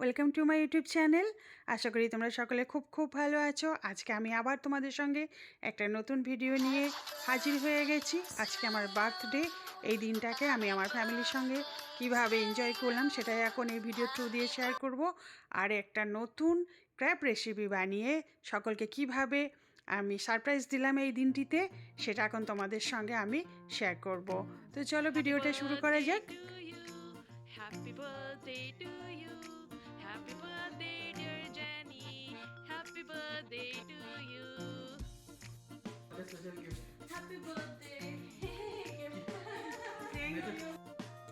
Welcome to my YouTube channel আশা করি তোমরা সকলে খুব খুব ভালো আছো। আজকে আমি আবার তোমাদের সঙ্গে একটা নতুন ভিডিও নিয়ে হাজির হয়ে গেছি। আজকে আমার বার্থডে এই দিনটাকে আমি আমার ফ্যামিলির সঙ্গে কীভাবে এনজয় করলাম সেটাই এখন এই ভিডিও থ্রু দিয়ে শেয়ার করব। আর একটা নতুন ক্র্যাপ রেসিপি বানিয়ে সকলকে কীভাবে আমি সারপ্রাইজ দিলাম এই দিনটিতে, সেটা এখন তোমাদের সঙ্গে আমি শেয়ার করব। তো চলো ভিডিওটা শুরু করা যাক। Happy birthday to you. Happy birthday, dear Jenny. Happy birthday to you. Happy birthday.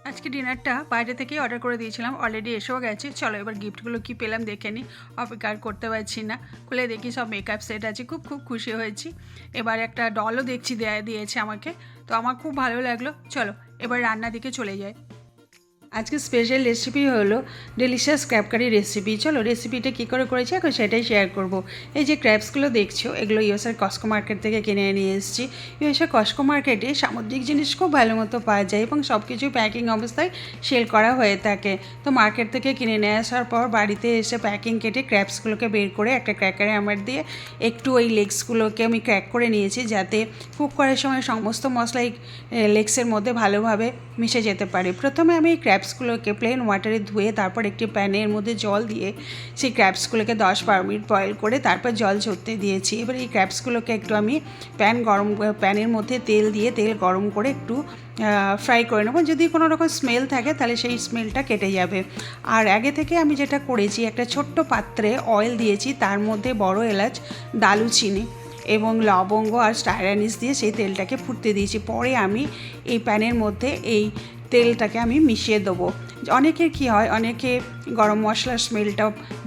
আজকে ডিনারটা বাইরে থেকেই অর্ডার করে দিয়েছিলাম অলরেডি এসেও গেছে। চলো এবার গিফটগুলো কি পেলাম দেখে নিই অপেক্ষা করতে পারছি না। খুলে দেখি সব মেকআপ সেট আছে খুব খুব খুশি হয়েছি। এবার একটা ডলও দেখছি দেয়া দিয়েছে আমাকে। তো আমার খুব ভালো লাগল। চলো এবার রান্নার দিকে চলে যাই। আজকে স্পেশাল রেসিপি হলো ডেলিশিয়াস ক্র্যাব কারি রেসিপি চলো রেসিপিটা কী করে করেছি? এখন সেটাই শেয়ার করব। এই যে ক্র্যাবসগুলো দেখছ, এগুলো ইউএসের কস্কো মার্কেট থেকে কিনে নিয়ে এসেছি। ইউএসের কস্কো মার্কেটে সামুদ্রিক জিনিস খুব ভালো মতো পাওয়া যায় এবং সব কিছু প্যাকিং অবস্থায় সেল করা হয়ে থাকে। তো মার্কেট থেকে কিনে নিয়ে আসার পর বাড়িতে এসে প্যাকিং কেটে ক্র্যাবসগুলোকে বের করে একটা ক্র্যাকারে আমার দিয়ে একটু ওই লেগসগুলোকে আমি ক্র্যাক করে নিয়েছি যাতে কুক করার সময় সমস্ত মশলাই লেগসের মধ্যে ভালোভাবে মিশে যেতে পারে। প্রথমে আমি এই ক্র্যাবসগুলোকে প্লেন ওয়াটারে ধুয়ে তারপর একটি প্যানের মধ্যে জল দিয়ে সেই ক্র্যাবসগুলোকে দশ বারো মিনিট বয়েল করে তারপর জল ঝরতে দিয়েছি। এবার এই ক্র্যাবসগুলোকে একটু আমি প্যান গরম প্যানের মধ্যে তেল দিয়ে তেল গরম করে একটু ফ্রাই করে নেব। যদি কোনো রকম স্মেল থাকে তাহলে সেই স্মেলটা কেটে যাবে। আর আগে থেকে আমি যেটা করেছি, একটা ছোট্ট পাত্রে অয়েল দিয়েছি, তার মধ্যে বড় এলাচ, দালুচিনি এবং লবঙ্গ আর স্টাইরানিস দিয়ে সেই তেলটাকে ফুটতে দিয়েছি। পরে আমি এই প্যানের মধ্যে এই তেলটাকে আমি মিশিয়ে দেবো। অনেকের কি হয়, অনেকে গরম মশলার স্মেলটা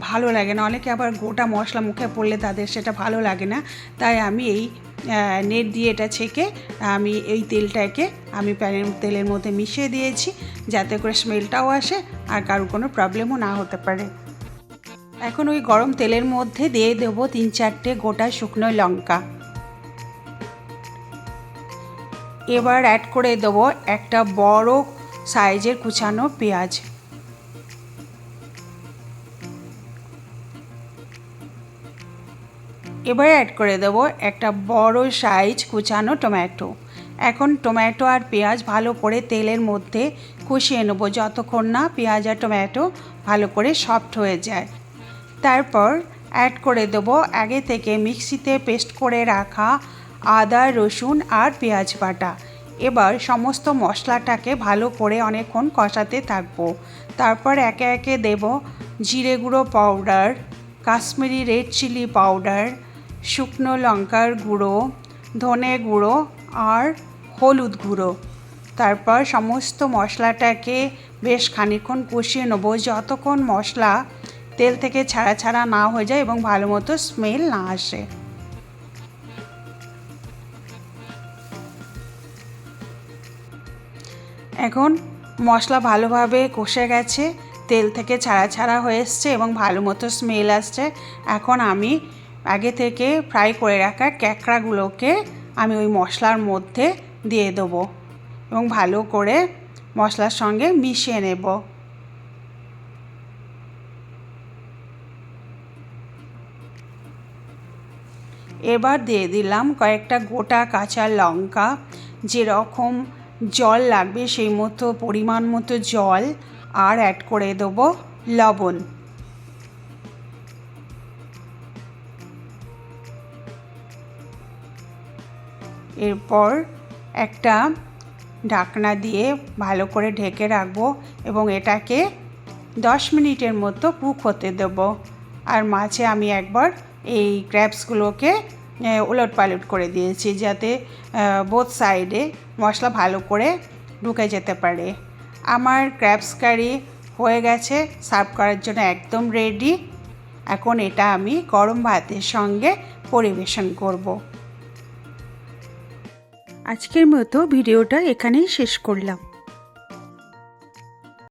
ভালো লাগে না, অনেকে আবার গোটা মশলা মুখে পড়লে তাদের সেটা ভালো লাগে না। তাই আমি এই নেট দিয়ে এটা ছেঁকে আমি এই তেলটাকে আমি প্যানের তেলের মধ্যে মিশিয়ে দিয়েছি, যাতে করে স্মেলটাও আসে আর কারোর কোনো প্রবলেমও না হতে পারে। এখন ওই গরম তেলের মধ্যে দিয়ে দেবো তিন চারটে গোটা শুকনো লঙ্কা। এবার অ্যাড করে দেবো একটা বড় সাইজের কুচানো পেঁয়াজ। এবার অ্যাড করে দেবো একটা বড় সাইজ কুচানো টমেটো। এখন টমেটো আর পেঁয়াজ ভালো করে তেলের মধ্যে কষিয়ে নেব যতক্ষণ না পেঁয়াজ আর টমেটো ভালো করে সফট হয়ে যায়। তারপর অ্যাড করে দেবো আগে থেকে মিক্সিতে পেস্ট করে রাখা আদা, রসুন আর পেঁয়াজ বাটা। এবার সমস্ত মশলাটাকে ভালো করে অনেকক্ষণ কষাতে থাকব। তারপর একে একে দেব জিরে গুঁড়ো powder Kashmiri red chilli powder শুকনো লঙ্কার গুঁড়ো, ধনে গুঁড়ো আর হলুদ গুঁড়ো। তারপর সমস্ত মশলাটাকে বেশ খানিক্ষণ কষিয়ে নেব। যতক্ষণ মশলা তেল থেকে ছাড়া ছাড়া না হয়ে যায় এবং ভালো মতো স্মেল না আসে। এখন মশলা ভালোভাবে কষে গেছে, তেল থেকে ছাড়া ছাড়া হয়ে এসছে এবং ভালো মতো স্মেল আসছে। এখন আমি আগে থেকে ফ্রাই করে রাখা ক্যাঁকড়াগুলোকে আমি ওই মশলার মধ্যে দিয়ে দেবো এবং ভালো করে মশলার সঙ্গে মিশিয়ে নেব। এবার দিয়ে দিলাম কয়েকটা গোটা কাঁচা লঙ্কা, যেরকম জল লাগবে, সেই মতো, পরিমাণ মতো জল আর অ্যাড করে দেবো লবণ। এরপর একটা ঢাকনা দিয়ে ভালো করে ঢেকে রাখব এবং এটাকে দশ মিনিটের মতো কুক হতে দেবো। আর মাঝে আমি একবার এই ক্র্যাপসগুলোকে উলট পালট করে দিয়েছি যাতে বোথ সাইডে মশলা ভালো করে ঢুকে যেতে পারে। আমার ক্র্যাপস কারি হয়ে গেছে সার্ভ করার জন্য একদম রেডি এখন এটা আমি গরম ভাতের সঙ্গে পরিবেশন করব। আজকের মতো ভিডিওটা এখানেই শেষ করলাম।